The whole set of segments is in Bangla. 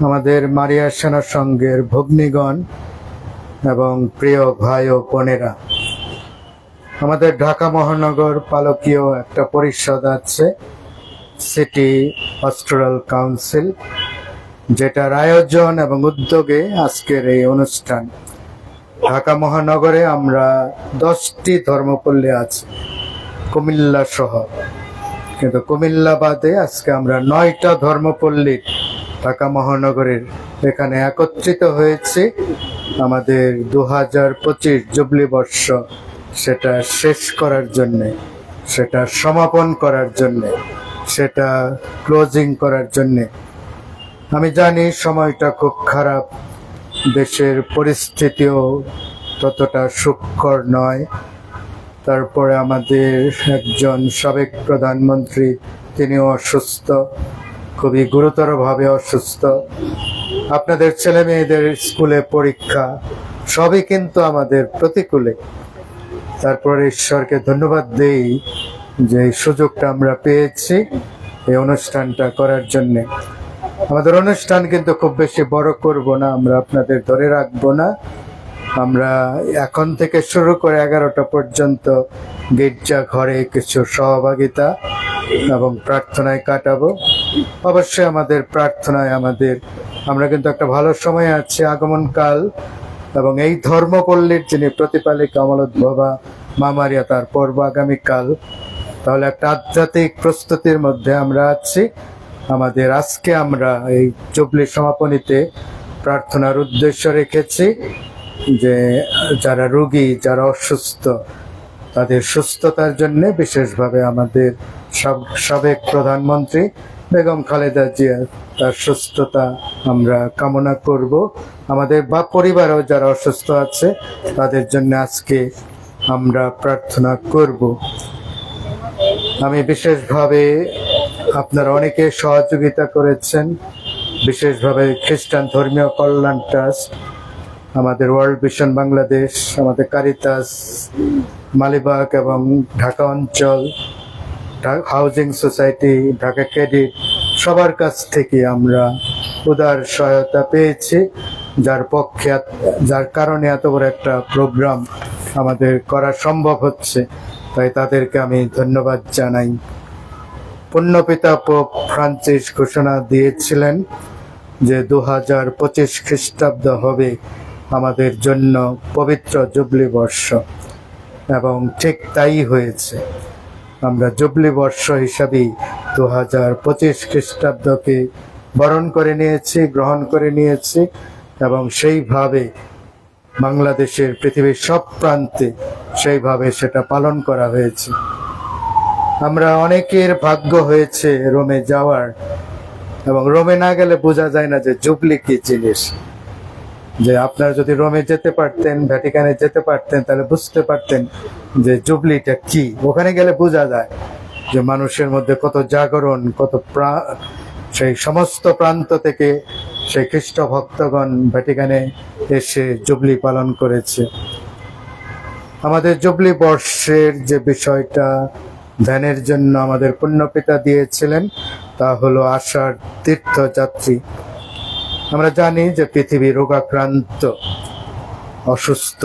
আমাদের মারিয়া সেনা সংঘের ভগ্নীগণ এবং প্রিয় ভাই ও বোনেরা, আমাদের ঢাকা মহানগর পালকীয় একটা পরিষদ আছে সিটি পাস্টোরাল কাউন্সিল যেটার আয়োজন এবং উদ্যোগে আজকের এই অনুষ্ঠান। ঢাকা মহানগরে আমরা দশটি ধর্মপল্লী আছে, কুমিল্লা সহ কিন্তু কুমিল্লা বাদে আজকে আমরা নয়টা ধর্মপল্লীর ঢাকা মহানগরের এখানে একত্রিত হয়েছি। আমাদের দু হাজার পঁচিশ জুবলি বর্ষ, সেটা শেষ করার জন্যে, সেটা সমাপন করার জন্যে, সেটা ক্লোজিং করার জন্যে। আমি জানি সময়টা খুব খারাপ, দেশের পরিস্থিতিও ততটা সুখকর নয়। তারপরে আমাদের একজন সাবেক প্রধানমন্ত্রী, তিনিও অসুস্থ। খুবই গুরুতরভাবে অসুস্থ। আপনাদের ছেলে মেয়েদের স্কুলে পরীক্ষা সবই কিন্তু আমাদের প্রতিকূলে। তারপরে ঈশ্বরকে ধন্যবাদ দেই যে সুযোগটা আমরা পেয়েছি এই অনুষ্ঠানটা করার জন্যে। আমাদের অনুষ্ঠান কিন্তু খুব বেশি বড় করব না, আমরা আপনাদের ধরে রাখব না। আমরা এখন থেকে শুরু করে এগারোটা পর্যন্ত গির্জা, ঘরে কিছু সহভাগিতা এবং প্রার্থনায় কাটাবো। অবশ্যই আমাদের প্রার্থনায় আমাদের, আমরা কিন্তু একটা ভালো সময় আছি আগমনকাল, এবং এই ধর্মপল্লীর যিনি প্রতিপালিকা অমলোদ্ভবা মামারিয়া তার পর্ব আগামীকাল, তাহলে একটা আধ্যাত্মিক প্রস্তুতির মধ্যে আমরা আছি। আমাদের আজকে আমরা এই চুবলি সমাপনীতে প্রার্থনার উদ্দেশ্য রেখেছি যে যারা রুগী, যারা অসুস্থ, তাদের সুস্থতার জন্য বিশেষভাবে আমাদের সব- সাবেক প্রধানমন্ত্রী বেগম খালেদা জিয়া তার সুস্থতা আমরা কামনা করব। আমাদের বা পরিবারও যারা অসুস্থ আছে, তাদের জন্য আজকে আমরা প্রার্থনা করব। আমি বিশেষভাবে, আপনারা অনেকে সহযোগিতা করেছেন, বিশেষভাবে খ্রিস্টান ধর্মীয় কল্যাণ ট্রাস্ট, আমাদের ওয়ার্ল্ড ভিশন বাংলাদেশ, আমাদের কারিতাস, মালিবাগ এবং ঢাকা অঞ্চল হাউজিং সোসাইটি ঢাকা ক্রেডিট সবার কাছ থেকে আমরা উদার সহায়তা পেয়েছি, যার পক্ষে যার কারণে এত বড় একটা প্রোগ্রাম আমাদের করা সম্ভব হচ্ছে। তাই তাদেরকে আমি ধন্যবাদ জানাই। পুণ্যপিতা পোপ ফ্রান্সিস ঘোষণা দিয়েছিলেন যে দু হাজার পঁচিশ খ্রিস্টাব্দ হবে আমাদের জন্য পবিত্র জুবলি বর্ষ, এবং ঠিক তাই হয়েছে। আমরা জুবলি বর্ষ হিসাবেই দু হাজার পঁচিশ খ্রিস্টাব্দকে বরণ করে নিয়েছি, গ্রহণ করে নিয়েছি এবং সেইভাবে বাংলাদেশের পৃথিবীর সব প্রান্তে সেইভাবে সেটা পালন করা হয়েছে। আমরা অনেকের ভাগ্য হয়েছে রোমে যাওয়ার এবং রোমে না গেলে বোঝা যায় না যে জুবলি কি জিনিস। যে আপনারা যদি রোমে যেতে পারতেন ভ্যাটিকানে যেতে পারতেন, তাহলে বুঝতে পারতেন যে জুবলিটা কি। ওখানে গেলে বোঝা যায় যে মানুষের মধ্যে কত জাগরণ, কত সেই সমস্ত প্রান্ত থেকে সেই খ্রিস্ট ভক্তগণ ভ্যাটিকানে এসে জুবলি পালন করেছে। আমাদের জুবলি বর্ষের যে বিষয়টা, ধ্যানের জন্য আমাদের পুণ্যপিতা দিয়েছিলেন, তা হলো আষাঢ় তীর্থযাত্রী। আমরা জানি যে পৃথিবী রোগাক্রান্ত, অসুস্থ।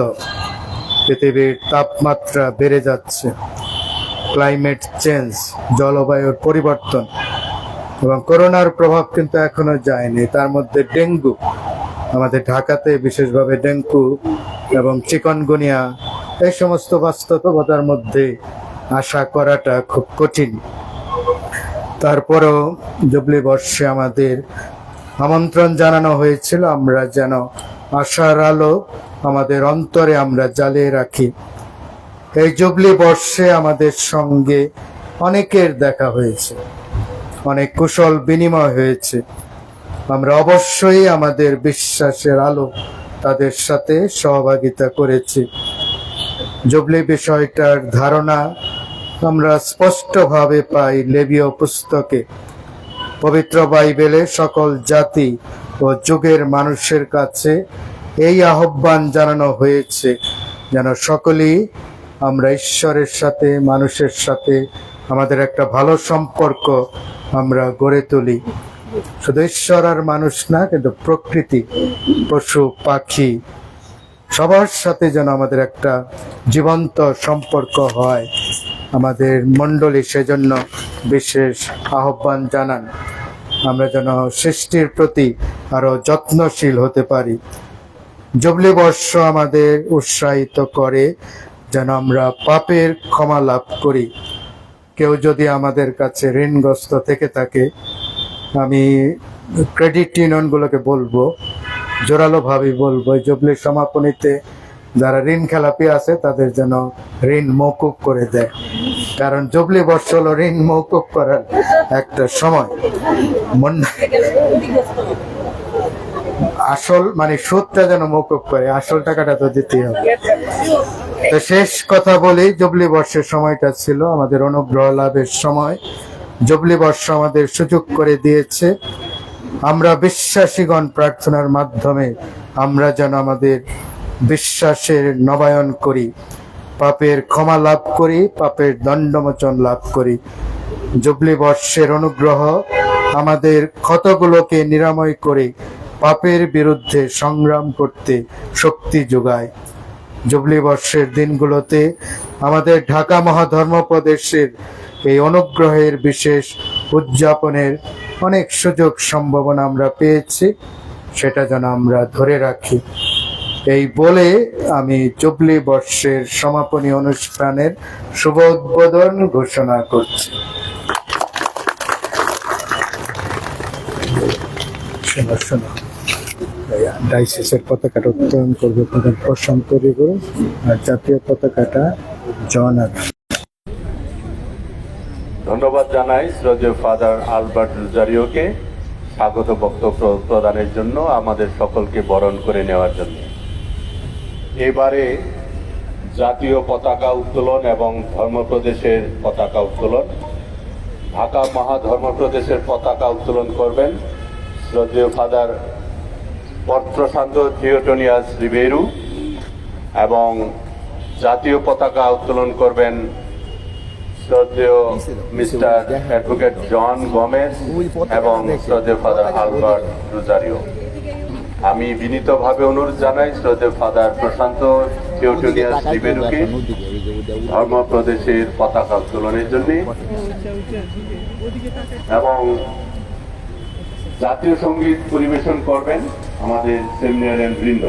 পৃথিবীর তাপমাত্রা বেড়ে যাচ্ছে। ক্লাইমেট চেঞ্জ, জলবায়ুর পরিবর্তন এবং করোনার প্রভাব কিন্তু এখনও যায়নি। তার মধ্যে ডেঙ্গু, আমাদের ঢাকাতে বিশেষভাবে ডেঙ্গু এবং চিকনগুনিয়া, এই সমস্ত বাস্তবতার মধ্যে আশা করাটা খুব কঠিন। তারপরও জুবলি বর্ষে আমাদের আমন্ত্রণ জানানো হয়েছিল, আমরা যেন আশার আলো আমাদের অন্তরে আমরা জ্বালিয়ে রাখি। এই জুবলি বর্ষে আমাদের সঙ্গে অনেকের দেখা হয়েছে, অনেক কুশল বিনিময় হয়েছে। আমরা অবশ্যই আমাদের বিশ্বাসের আলো তাদের সাথে সহভাগিতা করেছি। জুবলি বিষয়টার ধারণা আমরা স্পষ্টভাবে পাই লেবীয় পুস্তকে। পবিত্র বাইবেলে সকল জাতি ও যুগের মানুষের কাছে এই আহ্বান জানানো হয়েছে, যেন সকলেই আমরা ঈশ্বরের সাথে, মানুষের সাথে আমাদের একটা ভালো সম্পর্ক আমরা গড়ে তুলি। শুধু ঈশ্বর আর মানুষ না, কিন্তু প্রকৃতি, পশু, পাখি, সবার সাথে যেন আমাদের একটা জীবন্ত সম্পর্ক হয়। আমাদের মণ্ডলী সেজন্য বিশেষ আহ্বান জানান। আমরা যেন সৃষ্টির প্রতি আরও যত্নশীল হতে পারি। জবলি বর্ষ আমাদের উৎসাহিত করে যেন আমরা পাপের ক্ষমা লাভ করি। কেউ যদি আমাদের কাছে ঋণগ্রস্ত থেকে থাকে, আমি ক্রেডিট ইউনিয়নগুলোকে বলব, জোরালোভাবে বলব। এই জবলির সমাপনীতে যারা ঋণ খেলাপি আছে, তাদের যেন ঋণ মৌকুব করে দেয়। কারণ জবলি হলো ঋণ মৌকুব করার একটা সময়। আসল মানে সুদটা যেন মৌকুব করে, আসল টাকাটা তো দিতেই হবে। তো শেষ কথা বলি, জবলি বর্ষের সময়টা ছিল আমাদের অনুগ্রহ লাভের সময়। জবলি বর্ষ আমাদের সুযোগ করে দিয়েছে। আমরা বিশ্বাসীগণ প্রার্থনার মাধ্যমে আমরা যেন আমাদের বিশ্বাসের নবায়ন করি। পাপের ক্ষমা লাভ করি, পাপের দণ্ডমোচন লাভ করি। জুবলি বর্ষের অনুগ্রহ আমাদের ক্ষতগুলোকে নিরাময় করে, পাপের বিরুদ্ধে সংগ্রাম করতে শক্তি যোগায়। জুবলি বর্ষের দিনগুলোতে আমাদের ঢাকা মহাধর্ম প্রদেশের এই অনুগ্রহের বিশেষ উদযাপনের অনেক সুযোগ সম্ভাবনা আমরা পেয়েছি, সেটা যেন আমরা ধরে রাখি। এই বলে আমি জুবলি বর্ষের সমাপনী অনুষ্ঠানের শুভ উদ্বোধন ঘোষণা করছি। শোনো ডাইসিসের পতাকাটা উত্তোলন করবে প্রধান প্রশান তৈরি করুন আর জাতীয় পতাকাটা জন ধন্যবাদ জানাই শ্রদ্ধেয় ফাদার আলবার্ট রুজারিওকে। স্বাগত বক্তব্য প্রদানের জন্য আমাদের সকলকে বরণ করে নেওয়ার জন্য। এবারে জাতীয় পতাকা উত্তোলন এবং ধর্মপ্রদেশের পতাকা উত্তোলন। ঢাকা মহাধর্মপ্রদেশের পতাকা উত্তোলন করবেন শ্রদ্ধেয় ফাদার পত্রশান্ত থিওটোনিয়াস রিবেরু এবং জাতীয় পতাকা উত্তোলন করবেন শ্রদ্ধেয় মিস্টার অ্যাডভোকেট জন গমেজ এবং শ্রদ্ধেয় ফাদার আলবার্ট রোজারিও। আমি বিনীতভাবে অনুরোধ জানাই, শ্রদ্ধেয় ফাদার প্রশান্ত ধর্ম প্রদেশের পতাকা উত্তোলনের জন্য এবং জাতীয় সংগীত পরিবেশন করবেন আমাদের সেমিনারের বৃন্দ।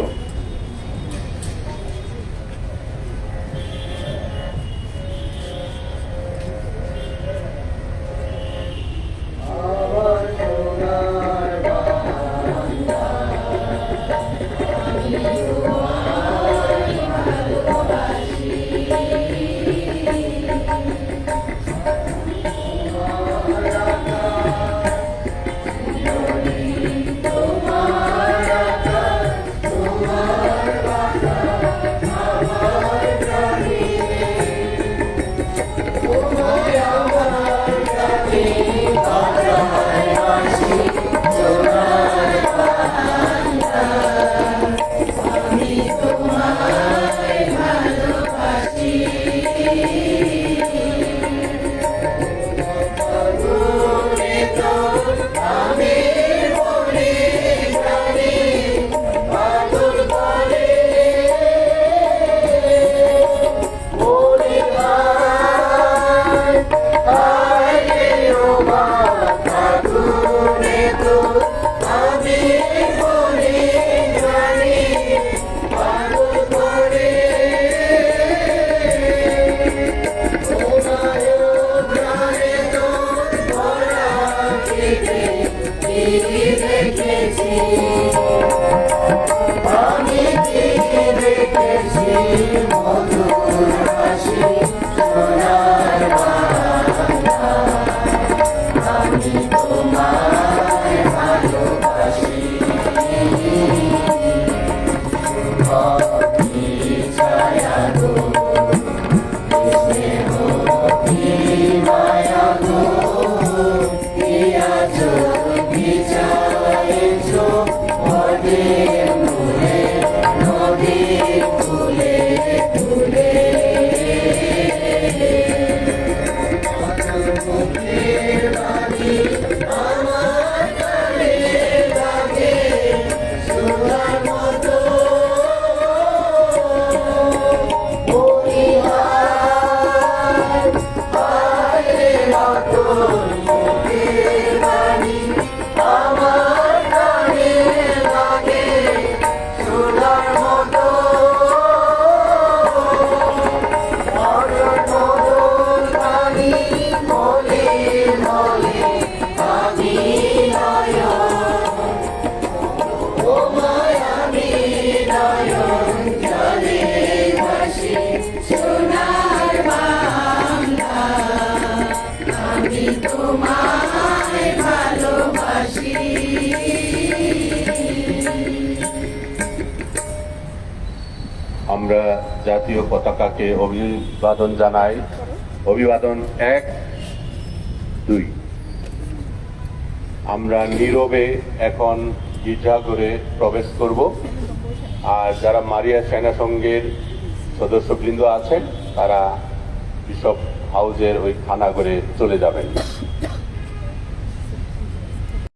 পতাকাকে অভিবাদন জানাই। অভিবাদন এক, দুই। আমরা নীরবে এখন গির্জাঘরে প্রবেশ করব। আর যারা মারিয়া সেনা সংঘের সদস্যবৃন্দ আছেন, তারা বিশপ হাউজের ওই থানাঘরে চলে যাবেন।